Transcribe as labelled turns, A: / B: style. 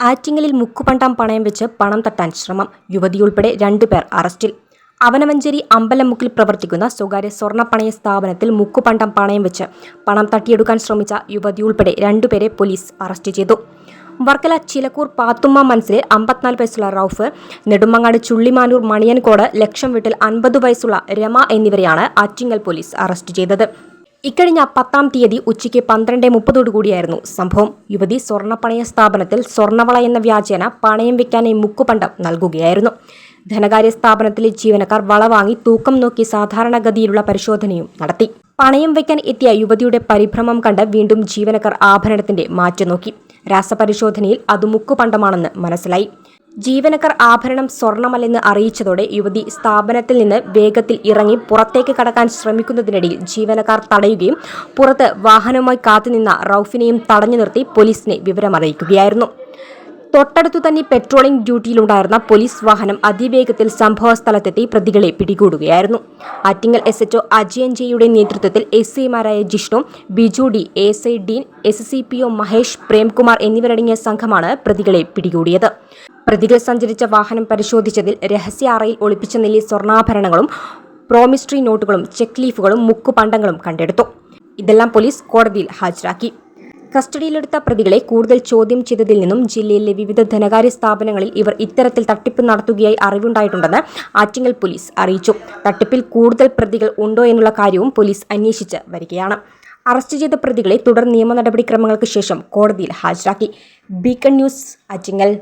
A: ആറ്റിങ്ങലിൽ മുക്കുപണ്ടം പണയം വെച്ച് പണം തട്ടാൻ ശ്രമം. യുവതിയുൾപ്പെടെ രണ്ടുപേർ അറസ്റ്റിൽ. അവനമഞ്ചേരി അമ്പലമുക്കിൽ പ്രവർത്തിക്കുന്ന സ്വകാര്യ സ്വർണപ്പണയ സ്ഥാപനത്തിൽ മുക്കുപണ്ടം പണയം വെച്ച് പണം തട്ടിയെടുക്കാൻ ശ്രമിച്ച യുവതി ഉൾപ്പെടെ രണ്ടുപേരെ പോലീസ് അറസ്റ്റ് ചെയ്തു. വർക്കല ചിലക്കൂർ പാത്തുമ്മ മനസ്സിലെ അമ്പത്തിനാല് വയസ്സുള്ള റൌഫ് നെടുമങ്ങാട് ചുള്ളിമാനൂർ മണിയൻകോട് ലക്ഷം വീട്ടിൽ അൻപത് വയസ്സുള്ള രമ എന്നിവരെയാണ് ആറ്റിങ്ങൽ പോലീസ് അറസ്റ്റ് ചെയ്തത്. ഇക്കഴിഞ്ഞ പത്താം തീയതി ഉച്ചയ്ക്ക് പന്ത്രണ്ട് മുപ്പതോടുകൂടിയായിരുന്നു സംഭവം. യുവതി സ്വർണപ്പണയ സ്ഥാപനത്തിൽ സ്വർണവള എന്ന വ്യാജേന പണയം വെക്കാനായി മുക്കുപണ്ടം നൽകുകയായിരുന്നു. ധനകാര്യ സ്ഥാപനത്തിലെ ജീവനക്കാർ വളവാങ്ങി തൂക്കം നോക്കി സാധാരണഗതിയിലുള്ള പരിശോധനയും നടത്തി. പണയം വയ്ക്കാൻ എത്തിയ യുവതിയുടെ പരിഭ്രമം കണ്ട് വീണ്ടും ജീവനക്കാർ ആഭരണത്തിന്റെ മാറ്റു നോക്കി. രാസപരിശോധനയിൽ അത് മുക്കുപണ്ടമാണെന്ന് മനസ്സിലായി. ജീവനക്കാർ ആഭരണം സ്വർണമല്ലെന്ന് അറിയിച്ചതോടെ യുവതി സ്ഥാപനത്തിൽ നിന്ന് വേഗത്തിൽ ഇറങ്ങി പുറത്തേക്ക് കടക്കാൻ ശ്രമിക്കുന്നതിനിടയിൽ ജീവനക്കാർ തടയുകയും പുറത്ത് വാഹനവുമായി കാത്തുനിന്ന റൌഫിനെയും തടഞ്ഞു നിർത്തി പോലീസിനെ വിവരമറിയിക്കുകയായിരുന്നു. തൊട്ടടുത്തു തന്നെ പെട്രോളിംഗ് ഡ്യൂട്ടിയിലുണ്ടായിരുന്ന പോലീസ് വാഹനം അതിവേഗത്തിൽ സംഭവ സ്ഥലത്തെത്തി പ്രതികളെ പിടികൂടുകയായിരുന്നു. Attingal S H O Ajayan ജെയുടെ നേതൃത്വത്തിൽ എസ് ഐമാരായ Jishnu Biju D S I Dean S C P O Mahesh Premkumar എന്നിവരടങ്ങിയ സംഘമാണ് പ്രതികളെ പിടികൂടിയത്. പ്രതികൾ സഞ്ചരിച്ച വാഹനം പരിശോധിച്ചതിൽ രഹസ്യ അറയിൽ ഒളിപ്പിച്ച നിലയിൽ സ്വർണാഭരണങ്ങളും പ്രോമിസ്ട്രി നോട്ടുകളും ചെക്ക് ലീഫുകളും മുക്കുപണ്ടങ്ങളും കണ്ടെടുത്തു. ഇതെല്ലാം പോലീസ് കോടതിയിൽ ഹാജരാക്കി. കസ്റ്റഡിയിലെടുത്ത പ്രതികളെ കൂടുതൽ ചോദ്യം ചെയ്തതിൽ നിന്നും ജില്ലയിലെ വിവിധ ധനകാര്യ സ്ഥാപനങ്ങളിൽ ഇവർ ഇത്തരത്തിൽ തട്ടിപ്പ് നടത്തുകയായി അറിവുണ്ടായിട്ടുണ്ടെന്ന് ആറ്റിങ്ങൽ പോലീസ് അറിയിച്ചു. തട്ടിപ്പിൽ കൂടുതൽ പ്രതികൾ ഉണ്ടോ എന്നുള്ള കാര്യവും പോലീസ് അന്വേഷിച്ച് വരികയാണ്. അറസ്റ്റ് ചെയ്ത പ്രതികളെ തുടർ നിയമ നടപടിക്രമങ്ങൾക്ക് ശേഷം കോടതിയിൽ ഹാജരാക്കി. Beacon news Attingal.